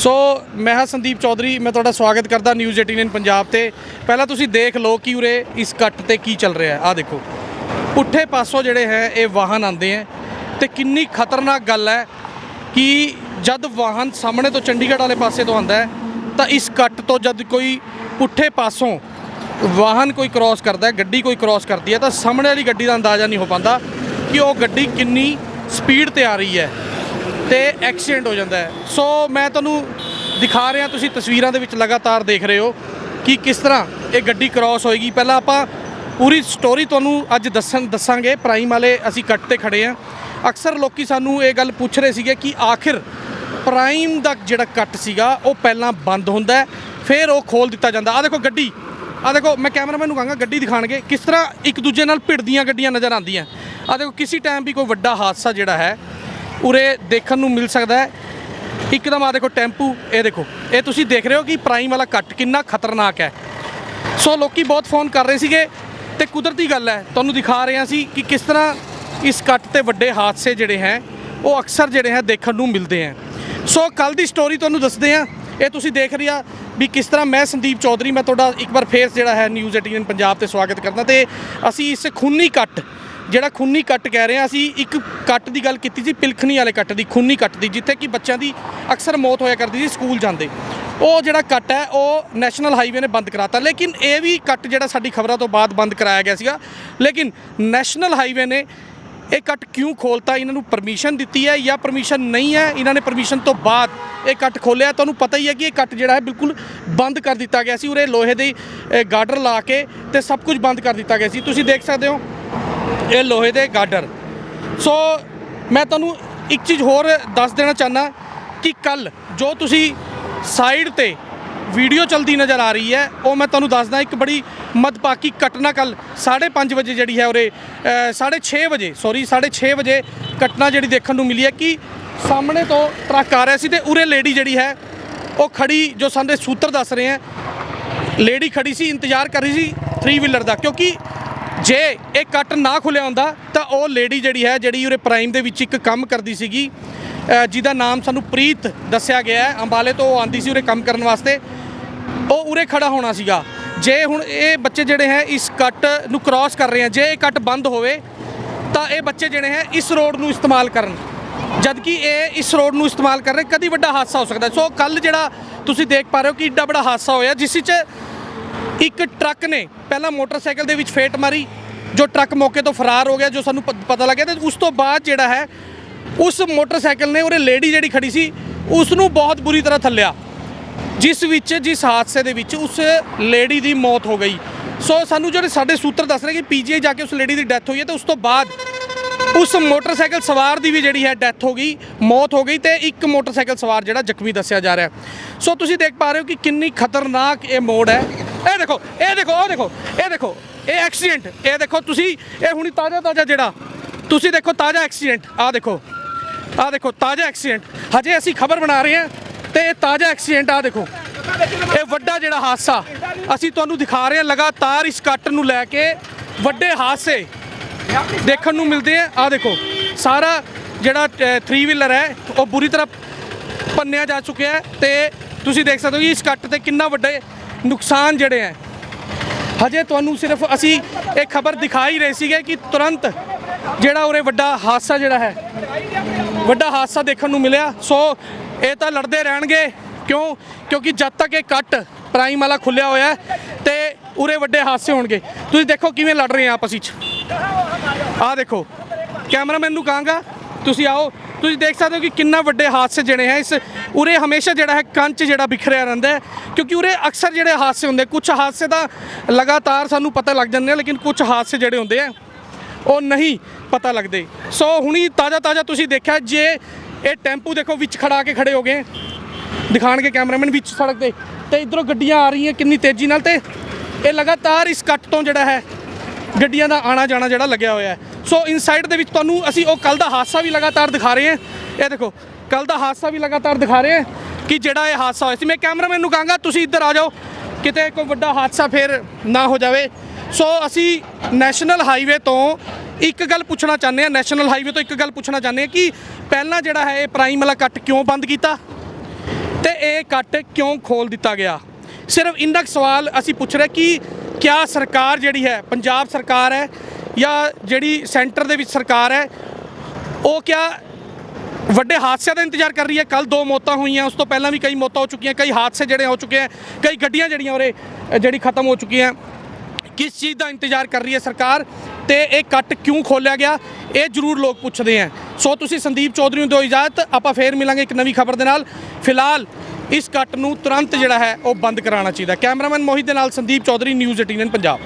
ਸੋ ਮੈਂ ਹਾਂ ਸੰਦੀਪ ਚੌਧਰੀ, ਮੈਂ ਤੁਹਾਡਾ ਸਵਾਗਤ ਕਰਦਾ ਨਿਊਜ਼ 18 ਪੰਜਾਬ ਤੇ। ਪਹਿਲਾਂ ਤੁਸੀਂ ਦੇਖ ਲਓ ਕਿ ਉਰੇ ਇਸ ਕੱਟ ਤੇ ਕੀ ਚੱਲ ਰਿਹਾ ਹੈ। ਆਹ ਦੇਖੋ, ਪੁੱਠੇ ਪਾਸੋਂ ਜਿਹੜੇ ਹੈ, ਇਹ ਵਾਹਨ ਆਉਂਦੇ ਹੈ ਤੇ ਕਿੰਨੀ ਖਤਰਨਾਕ ਗੱਲ ਹੈ ਕਿ ਜਦ ਵਾਹਨ ਸਾਹਮਣੇ ਤੋਂ ਚੰਡੀਗੜ੍ਹ ਵਾਲੇ ਪਾਸੇ ਤੋਂ ਆਉਂਦਾ ਹੈ, ਤਾਂ ਇਸ ਕੱਟ ਤੋਂ ਜਦ ਕੋਈ ਪੁੱਠੇ ਪਾਸੋਂ ਵਾਹਨ ਕੋਈ ਕ੍ਰਾਸ ਕਰਦਾ ਹੈ, ਗੱਡੀ ਕੋਈ ਕ੍ਰਾਸ ਕਰਦੀ ਹੈ, ਤਾਂ ਸਾਹਮਣੇ ਵਾਲੀ ਗੱਡੀ ਦਾ ਅੰਦਾਜ਼ਾ ਨਹੀਂ ਹੋ ਪਾਉਂਦਾ ਕਿ ਉਹ ਗੱਡੀ ਕਿੰਨੀ ਸਪੀਡ ਤੇ ਆ ਰਹੀ ਹੈ। ਤੇ ਐਕਸੀਡੈਂਟ ਹੋ ਜਾਂਦਾ ਹੈ। ਸੋ ਮੈਂ ਤੁਹਾਨੂੰ ਦਿਖਾ ਰਿਹਾ, ਤੁਸੀਂ ਤਸਵੀਰਾਂ ਦੇ ਵਿੱਚ ਲਗਾਤਾਰ ਦੇਖ ਰਹੇ ਹੋ ਕਿ ਕਿਸ ਤਰ੍ਹਾਂ ਇਹ ਗੱਡੀ ਕ੍ਰਾਸ ਹੋਏਗੀ। ਪਹਿਲਾਂ ਆਪਾਂ ਪੂਰੀ ਸਟੋਰੀ ਤੁਹਾਨੂੰ ਅੱਜ ਦੱਸਣ, ਦੱਸਾਂਗੇ। ਪ੍ਰਾਈਮ ਵਾਲੇ ਅਸੀਂ ਕੱਟ ਤੇ ਖੜੇ ਆ ਅਕਸਰ ਲੋਕੀ ਸਾਨੂੰ ਇਹ ਗੱਲ ਪੁੱਛ ਰਹੇ ਸੀਗੇ ਕਿ ਆਖਿਰ ਪ੍ਰਾਈਮ ਦਾ ਜਿਹੜਾ ਕੱਟ ਸੀਗਾ, ਉਹ ਪਹਿਲਾਂ ਬੰਦ ਹੁੰਦਾ ਫਿਰ ਉਹ ਖੋਲ ਦਿੱਤਾ ਜਾਂਦਾ। ਆ ਦੇਖੋ ਗੱਡੀ ਆ ਦੇਖੋ, ਮੈਂ ਕੈਮਰਾਮੈਨ ਨੂੰ ਕਹਾਂਗਾ, ਗੱਡੀ ਦਿਖਾਣਗੇ ਕਿਸ ਤਰ੍ਹਾਂ ਇੱਕ ਦੂਜੇ ਨਾਲ ਭਿੜਦੀਆਂ ਗੱਡੀਆਂ ਨਜ਼ਰ ਆਉਂਦੀਆਂ। ਆ ਦੇਖੋ, ਕਿਸੇ ਟਾਈਮ ਵੀ ਕੋਈ ਵੱਡਾ ਹਾਦਸਾ ਜਿਹੜਾ ਹੈ ਉਰੇ ਦੇਖਣ ਨੂੰ ਮਿਲ ਸਕਦਾ ਹੈ। ਇੱਕਦਮ ਆ ਦੇਖੋ, ਟੈਂਪੂ, ਇਹ ਦੇਖੋ। ਇਹ ਤੁਸੀਂ ਦੇਖ ਰਹੇ ਹੋ ਕਿ ਪ੍ਰਾਈਮ ਵਾਲਾ ਕੱਟ ਕਿੰਨਾ ਖਤਰਨਾਕ ਹੈ। ਸੋ ਲੋਕੀ ਬਹੁਤ ਫੋਨ ਕਰ ਰਹੇ ਸੀਗੇ ਤੇ ਕੁਦਰਤੀ ਗੱਲ ਹੈ, ਤੁਹਾਨੂੰ ਦਿਖਾ ਰਹੇ ਹਾਂ ਸੀ ਕਿ ਕਿਸ ਤਰ੍ਹਾਂ ਇਸ ਕੱਟ ਤੇ ਵੱਡੇ ਹਾਦਸੇ ਜਿਹੜੇ ਹੈ, ਉਹ ਅਕਸਰ ਜਿਹੜੇ ਹੈ ਦੇਖਣ ਨੂੰ ਮਿਲਦੇ ਹੈ। ਸੋ ਕੱਲ ਦੀ ਸਟੋਰੀ ਤੁਹਾਨੂੰ ਦੱਸਦੇ ਹਾਂ। ਇਹ ਤੁਸੀਂ ਦੇਖ ਰਿਹਾ ਵੀ ਕਿਸ ਤਰ੍ਹਾਂ ਮੈਂ ਸੰਦੀਪ ਚੌਧਰੀ, ਮੈਂ ਤੁਹਾਡਾ ਇੱਕ ਵਾਰ ਫੇਰ ਜਿਹੜਾ ਹੈ ਨਿਊਜ਼ 18 ਪੰਜਾਬ ਤੇ ਸਵਾਗਤ ਕਰਦਾ ਤੇ ਅਸੀਂ ਇਸ ਖੂਨੀ ਕੱਟ ਜਿਹੜਾ ਖੂਨੀ ਕੱਟ ਕਹਿ ਰਹੇ ਹਾਂ ਅਸੀਂ ਇੱਕ ਕੱਟ ਦੀ ਗੱਲ ਕੀਤੀ ਸੀ ਪਿਲਖਣੀ ਵਾਲੇ ਕੱਟ ਦੀ ਖੂਨੀ ਕੱਟ ਦੀ ਜਿੱਥੇ ਕਿ ਬੱਚਿਆਂ ਦੀ ਅਕਸਰ ਮੌਤ ਹੋਇਆ ਕਰਦੀ ਸੀ ਸਕੂਲ ਜਾਂਦੇ। ਉਹ ਜਿਹੜਾ ਕੱਟ ਹੈ ਉਹ ਨੈਸ਼ਨਲ ਹਾਈਵੇ ਨੇ ਬੰਦ ਕਰਾਤਾ। ਲੇਕਿਨ ਇਹ ਵੀ ਕੱਟ ਜਿਹੜਾ ਸਾਡੀ ਖਬਰਾਂ ਤੋਂ ਬਾਅਦ ਬੰਦ ਕਰਾਇਆ ਗਿਆ ਸੀਗਾ। ਲੇਕਿਨ ਨੈਸ਼ਨਲ ਹਾਈਵੇ ਨੇ ਇਹ ਕੱਟ ਕਿਉਂ ਖੋਲਤਾ? ਇਹਨਾਂ ਨੂੰ ਪਰਮਿਸ਼ਨ ਦਿੱਤੀ ਹੈ ਜਾਂ ਪਰਮਿਸ਼ਨ ਨਹੀਂ ਹੈ? ਇਹਨਾਂ ਨੇ ਪਰਮਿਸ਼ਨ ਤੋਂ ਬਾਅਦ ਇਹ ਕੱਟ ਖੋਲਿਆ ਤੁਹਾਨੂੰ ਪਤਾ ਹੀ ਹੈ ਕਿ ਇਹ ਕੱਟ ਜਿਹੜਾ ਹੈ ਬਿਲਕੁਲ ਬੰਦ ਕਰ ਦਿੱਤਾ ਗਿਆ ਸੀ ਉਰੇ ਲੋਹੇ ਦੇ ਅ, ਗਾਡਰ ਲਾ ਕੇ ਤੇ ਸਭ ਕੁਝ ਬੰਦ ਕਰ ਦਿੱਤਾ ਗਿਆ ਸੀ। ਤੁਸੀਂ ਦੇਖ ਸਕਦੇ ਹੋ ਇਹ ਲੋਹੇ ਦੇ ਗਾਡਰ। ਸੋ ਮੈਂ ਤੁਹਾਨੂੰ ਇੱਕ ਚੀਜ਼ ਹੋਰ ਦੱਸ ਦੇਣਾ ਚਾਹਨਾ ਕਿ ਕੱਲ ਜੋ ਤੁਸੀਂ ਸਾਈਡ ਤੇ ਵੀਡੀਓ ਚਲਦੀ ਨਜ਼ਰ ਆ ਰਹੀ ਹੈ, ਉਹ ਮੈਂ ਤੁਹਾਨੂੰ ਦੱਸਦਾ ਇੱਕ ਬੜੀ ਮਦਪਾਕੀ ਘਟਨਾ ਕੱਲ 5:30 ਵਜੇ ਜਿਹੜੀ ਹੈ ਉਰੇ 6:30 ਵਜੇ ਸੌਰੀ 6:30 ਵਜੇ ਘਟਨਾ ਜਿਹੜੀ ਦੇਖਣ ਨੂੰ ਮਿਲੀ ਹੈ ਕਿ ਸਾਹਮਣੇ ਤੋਂ ਟਰੱਕ ਆ ਰਿਹਾ ਸੀ ਤੇ ਉਰੇ ਲੇਡੀ ਜਿਹੜੀ ਹੈ, ਉਹ ਖੜੀ ਜੋ ਸਾਡੇ ਸੂਤਰ ਦੱਸ ਰਹੇ ਹੈ ਲੇਡੀ ਖੜੀ ਸੀ, ਇੰਤਜ਼ਾਰ ਕਰ ਰਹੀ ਸੀ 3 ਵੀਲਰ ਦਾ ਕਿਉਂਕਿ ਜੇ ਇਹ ਕੱਟ ਨਾ ਖੁੱਲਿਆ ਹੁੰਦਾ, ਤਾਂ ਉਹ ਲੇਡੀ ਜਿਹੜੀ ਹੈ, ਜਿਹੜੀ ਉਰੇ ਪ੍ਰਾਈਮ ਦੇ ਵਿੱਚ ਇੱਕ ਕੰਮ ਕਰਦੀ ਸੀਗੀ ਜਿਹਦਾ ਨਾਮ ਸਾਨੂੰ ਪ੍ਰੀਤ ਦੱਸਿਆ ਗਿਆ ਹੈ। ਅੰਬਾਲੇ ਤੋਂ ਉਹ ਆਂਦੀ ਸੀ ਉਰੇ ਕੰਮ ਕਰਨ ਵਾਸਤੇ। ਉਹ ਉਰੇ ਖੜਾ ਹੋਣਾ ਸੀਗਾ। ਜੇ ਹੁਣ ਇਹ ਬੱਚੇ ਜਿਹੜੇ ਹੈ, ਇਸ ਕੱਟ ਨੂੰ ਕ੍ਰਾਸ ਕਰ ਰਹੇ ਆ ਜੇ ਇਹ ਕੱਟ ਬੰਦ ਹੋਵੇ, ਤਾਂ ਇਹ ਬੱਚੇ ਜਿਹੜੇ ਹੈ, ਇਸ ਰੋਡ ਨੂੰ ਇਸਤੇਮਾਲ ਕਰਨ। ਜਦਕਿ ਇਹ ਇਸ ਰੋਡ ਨੂੰ ਇਸਤੇਮਾਲ ਕਰ ਰਹੇ, ਕਦੀ ਵੱਡਾ ਹਾਦਸਾ ਹੋ ਸਕਦਾ ਸੋ ਕੱਲ ਜਿਹੜਾ ਤੁਸੀਂ ਦੇਖ ਪਾ ਰਹੇ ਹੋ ਕਿ ਏਡਾ ਬੜਾ ਹਾਦਸਾ ਹੋਇਆ, ਜਿਸ ਵਿੱਚ ਇੱਕ ਟਰੱਕ ਨੇ ਪਹਿਲਾਂ ਮੋਟਰਸਾਈਕਲ ਦੇ ਵਿੱਚ ਫੇਟ ਮਾਰੀ, ਜੋ ਟਰੱਕ ਮੌਕੇ ਤੋਂ ਫਰਾਰ ਹੋ ਗਿਆ, ਜੋ ਸਾਨੂੰ ਪ- ਪਤਾ ਲੱਗਿਆ ਤੇ ਉਸ ਤੋਂ ਬਾਅਦ ਜਿਹੜਾ ਹੈ, ਉਸ ਮੋਟਰਸਾਈਕਲ ਨੇ ਉਹਰੇ ਲੇਡੀ ਜਿਹੜੀ ਖੜੀ ਸੀ ਉਸ ਨੂੰ ਬਹੁਤ ਬੁਰੀ ਤਰ੍ਹਾਂ ਥੱਲਿਆ। ਜਿਸ ਵਿੱਚ, ਜਿਸ ਹਾਦਸੇ ਦੇ ਵਿੱਚ ਉਸ ਲੇਡੀ ਦੀ ਮੌਤ ਹੋ ਗਈ। ਸੋ ਸਾਨੂੰ ਜਿਹੜੇ ਸਾਡੇ ਸੂਤਰ ਦੱਸ ਰਹੇ ਕਿ ਪੀਜੀਆਈ ਜਾ ਕੇ ਉਸ ਲੇਡੀ ਦੀ ਡੈਥ ਹੋਈ ਹੈ ਤੇ ਉਸ ਤੋਂ ਬਾਅਦ ਉਸ ਮੋਟਰਸਾਈਕਲ ਸਵਾਰ ਦੀ ਵੀ ਜਿਹੜੀ ਹੈ ਡੈਥ ਹੋ ਗਈ, ਮੌਤ ਹੋ ਗਈ ਤੇ ਇੱਕ ਮੋਟਰਸਾਈਕਲ ਸਵਾਰ ਜਿਹੜਾ ਜ਼ਖਮੀ ਦੱਸਿਆ ਜਾ ਰਿਹਾ। ਸੋ ਤੁਸੀਂ ਦੇਖ ਪਾ ਰਹੇ ਹੋ ਕਿ ਕਿੰਨੀ ਖਤਰਨਾਕ ਇਹ ਮੋੜ ਹੈ। ਇਹ ਦੇਖੋ ਇਹ ਦੇਖੋ ਉਹ ਦੇਖੋ, ਇਹ ਦੇਖੋ, ਇਹ ਐਕਸੀਡੈਂਟ ਇਹ ਦੇਖੋ ਤੁਸੀਂ, ਇਹ ਹੁਣੀ ਤਾਜ਼ਾ ਤਾਜ਼ਾ ਜਿਹੜਾ, ਤੁਸੀਂ ਦੇਖੋ ਤਾਜ਼ਾ ਐਕਸੀਡੈਂਟ ਆਹ ਦੇਖੋ ਆਹ ਦੇਖੋ ਤਾਜ਼ਾ ਐਕਸੀਡੈਂਟ ਹਜੇ ਅਸੀਂ ਖਬਰ ਬਣਾ ਰਹੇ ਹਾਂ ਤੇ ਇਹ ਤਾਜ਼ਾ ਐਕਸੀਡੈਂਟ ਆਹ ਦੇਖੋ, ਇਹ ਵੱਡਾ ਜਿਹੜਾ ਹਾਦਸਾ, ਅਸੀਂ ਤੁਹਾਨੂੰ ਦਿਖਾ ਰਹੇ ਹਾਂ ਲਗਾਤਾਰ ਇਸ ਕੱਟ ਨੂੰ ਲੈ ਕੇ ਵੱਡੇ ਹਾਦਸੇ ਦੇਖਣ ਨੂੰ ਮਿਲਦੇ ਆ। ਆ ਦੇਖੋ, ਸਾਰਾ ਜਿਹੜਾ 3 ਵੀਲਰ ਹੈ, ਉਹ ਬੁਰੀ ਤਰ੍ਹਾਂ ਪੰਨਿਆ ਜਾ ਚੁੱਕਿਆ ਹੈ ਤੇ ਤੁਸੀਂ ਦੇਖ ਸਕਦੇ ਹੋ ਕਿ ਇਸ ਕੱਟ ਤੇ ਕਿੰਨਾ ਵੱਡੇ ਨੁਕਸਾਨ ਜਿਹੜੇ ਹੈ ਹਜੇ ਤੁਹਾਨੂੰ ਸਿਰਫ ਅਸੀਂ ਇਹ ਖਬਰ ਦਿਖਾ ਹੀ ਰਹੇ ਸੀਗੇ ਕਿ ਤੁਰੰਤ ਜਿਹੜਾ ਉਰੇ ਵੱਡਾ ਹਾਦਸਾ ਜਿਹੜਾ ਹੈ, ਵੱਡਾ ਹਾਦਸਾ ਦੇਖਣ ਨੂੰ ਮਿਲਿਆ। ਸੋ ਇਹ ਤਾਂ ਲੜਦੇ ਰਹਿਣਗੇ, ਕਿਉਂ? ਕਿਉਂਕਿ ਜਦ ਤੱਕ ਇਹ ਕੱਟ ਪ੍ਰਾਈਮ ਵਾਲਾ ਖੁੱਲਿਆ ਹੋਇਆ ਹੈ ਤੇ ਉਰੇ ਵੱਡੇ ਹਾਦਸੇ ਹੋਣਗੇ। ਤੁਸੀਂ ਦੇਖੋ ਕਿਵੇਂ ਲੜ ਰਹੇ ਆ ਆਪਸ ਵਿੱਚ। ਆਹ ਦੇਖੋ, ਕੈਮਰਾਮੈਨ ਨੂੰ ਕਹਾਂਗਾ ਤੁਸੀਂ ਆਓ, ਤੁਸੀਂ ਦੇਖ ਸਕਦੇ ਹੋ ਕਿ ਕਿੰਨਾ ਵੱਡੇ ਹਾਦਸੇ ਜਿਹੜੇ ਹੈ ਇਸ ਉਰੇ ਹਮੇਸ਼ਾ ਜਿਹੜਾ ਹੈ ਕੰਚ ਜਿਹੜਾ ਬਿਖਰਿਆ ਰਹਿੰਦਾ ਹੈ, ਕਿਉਂਕਿ ਉਰੇ ਅਕਸਰ ਜਿਹੜੇ ਹਾਦਸੇ ਹੁੰਦੇ ਕੁਝ ਹਾਦਸੇ ਤਾਂ ਲਗਾਤਾਰ ਸਾਨੂੰ ਪਤਾ ਲੱਗ ਜਾਂਦੇ ਆ, ਲੇਕਿਨ ਕੁਝ ਹਾਦਸੇ ਜਿਹੜੇ ਹੁੰਦੇ ਆ, ਉਹ ਨਹੀਂ ਪਤਾ ਲੱਗਦੇ। ਸੋ ਹੁਣੀ ਤਾਜ਼ਾ ਤਾਜ਼ਾ ਤੁਸੀਂ ਦੇਖਿਆ, ਜੇ ਇਹ ਟੈਂਪੂ ਦੇਖੋ ਵਿੱਚ ਖੜਾ ਕੇ ਖੜੇ ਹੋ ਗਏ, ਦਿਖਾਣਗੇ ਕੈਮਰਾਮੈਨ ਵਿੱਚ ਸੜਕ ਤੇ ਤੇ ਇਧਰੋਂ ਗੱਡੀਆਂ ਆ ਰਹੀਆਂ ਕਿੰਨੀ ਤੇਜ਼ੀ ਨਾਲ, ਤੇ ਇਹ ਲਗਾਤਾਰ ਇਸ ਕੱਟ ਤੋਂ ਜਿਹੜਾ ਹੈ, ਗੱਡੀਆਂ ਦਾ ਆਣਾ ਜਾਣਾ ਜਿਹੜਾ ਲੱਗਿਆ ਹੋਇਆ ਹੈ। ਸੋ ਇਨਸਾਈਡ ਦੇ ਵਿੱਚ ਤੁਹਾਨੂੰ ਅਸੀਂ ਉਹ ਕੱਲ ਦਾ ਹਾਦਸਾ ਵੀ ਲਗਾਤਾਰ ਦਿਖਾ ਰਹੇ ਹਾਂ। ਇਹ ਦੇਖੋ ਕੱਲ ਦਾ ਹਾਦਸਾ ਵੀ ਲਗਾਤਾਰ ਦਿਖਾ ਰਹੇ ਹਾਂ ਕਿ ਜਿਹੜਾ ਇਹ ਹਾਦਸਾ ਹੋਇਆ ਸੀ। ਮੈਂ ਕੈਮਰਾਮੈਨ ਨੂੰ ਕਹਾਂਗਾ, ਤੁਸੀਂ ਇੱਧਰ ਆ ਜਾਓ। ਕਿਤੇ ਕੋਈ ਵੱਡਾ ਹਾਦਸਾ ਫੇਰ ਨਾ ਹੋ ਜਾਵੇ। ਸੋ ਅਸੀਂ ਨੈਸ਼ਨਲ ਹਾਈਵੇ ਤੋਂ ਇੱਕ ਗੱਲ ਪੁੱਛਣਾ ਚਾਹੁੰਦੇ ਹਾਂ। ਨੈਸ਼ਨਲ ਹਾਈਵੇ ਤੋਂ ਇੱਕ ਗੱਲ ਪੁੱਛਣਾ ਚਾਹੁੰਦੇ ਹਾਂ ਕਿ ਪਹਿਲਾਂ ਜਿਹੜਾ ਹੈ, ਇਹ ਪ੍ਰਾਈਮ ਵਾਲਾ ਕੱਟ ਕਿਉਂ ਬੰਦ ਕੀਤਾ? ਤੇ ਇਹ ਕੱਟ ਕਿਉਂ ਖੋਲ ਦਿੱਤਾ ਗਿਆ? ਸਿਰਫ ਇੰਨਾ ਕੁ ਸਵਾਲ ਅਸੀਂ ਪੁੱਛ ਰਹੇ ਕਿ ਕਿਆ ਸਰਕਾਰ ਜਿਹੜੀ ਹੈ, ਪੰਜਾਬ ਸਰਕਾਰ ਹੈ ਜਾਂ ਜਿਹੜੀ ਸੈਂਟਰ ਦੇ ਵਿੱਚ ਸਰਕਾਰ ਹੈ, ਉਹ ਕਿਆ ਵੱਡੇ ਹਾਦਸਿਆਂ ਦਾ ਇੰਤਜ਼ਾਰ ਕਰ ਰਹੀ ਹੈ? ਕੱਲ ਦੋ ਮੌਤਾਂ ਹੋਈਆਂ, ਉਸ ਤੋਂ ਪਹਿਲਾਂ ਵੀ ਕਈ ਮੌਤਾਂ ਹੋ ਚੁੱਕੀਆਂ, ਕਈ ਹਾਦਸੇ ਜਿਹੜੇ ਹੋ ਚੁੱਕੇ ਹੈ ਕਈ ਗੱਡੀਆਂ ਜਿਹੜੀਆਂ ਉਰੇ ਜਿਹੜੀ ਖਤਮ ਹੋ ਚੁੱਕੀਆਂ ਕਿਸ ਚੀਜ਼ ਦਾ ਇੰਤਜ਼ਾਰ ਕਰ ਰਹੀ ਹੈ ਸਰਕਾਰ? ਤੇ ਇਹ ਕੱਟ ਕਿਉਂ ਖੋਲਿਆ ਗਿਆ? ਇਹ ਜ਼ਰੂਰ ਲੋਕ ਪੁੱਛਦੇ ਹੈ ਸੋ ਤੁਸੀਂ ਸੰਦੀਪ ਚੌਧਰੀ ਨੂੰ ਦਿਓ ਇਜਾਜ਼ਤ, ਆਪਾਂ ਫੇਰ ਮਿਲਾਂਗੇ ਇੱਕ ਨਵੀਂ ਖਬਰ ਦੇ ਨਾਲ। ਫਿਲਹਾਲ ਇਸ ਕੱਟ ਨੂੰ ਤੁਰੰਤ ਜਿਹੜਾ ਹੈ, ਉਹ ਬੰਦ ਕਰਾਉਣਾ ਚਾਹੀਦਾ ਕੈਮਰਾਮੈਨ ਮੋਹਿਤ ਦੇ ਨਾਲ ਸੰਦੀਪ ਚੌਧਰੀ, ਨਿਊਜ਼ 18 ਪੰਜਾਬ।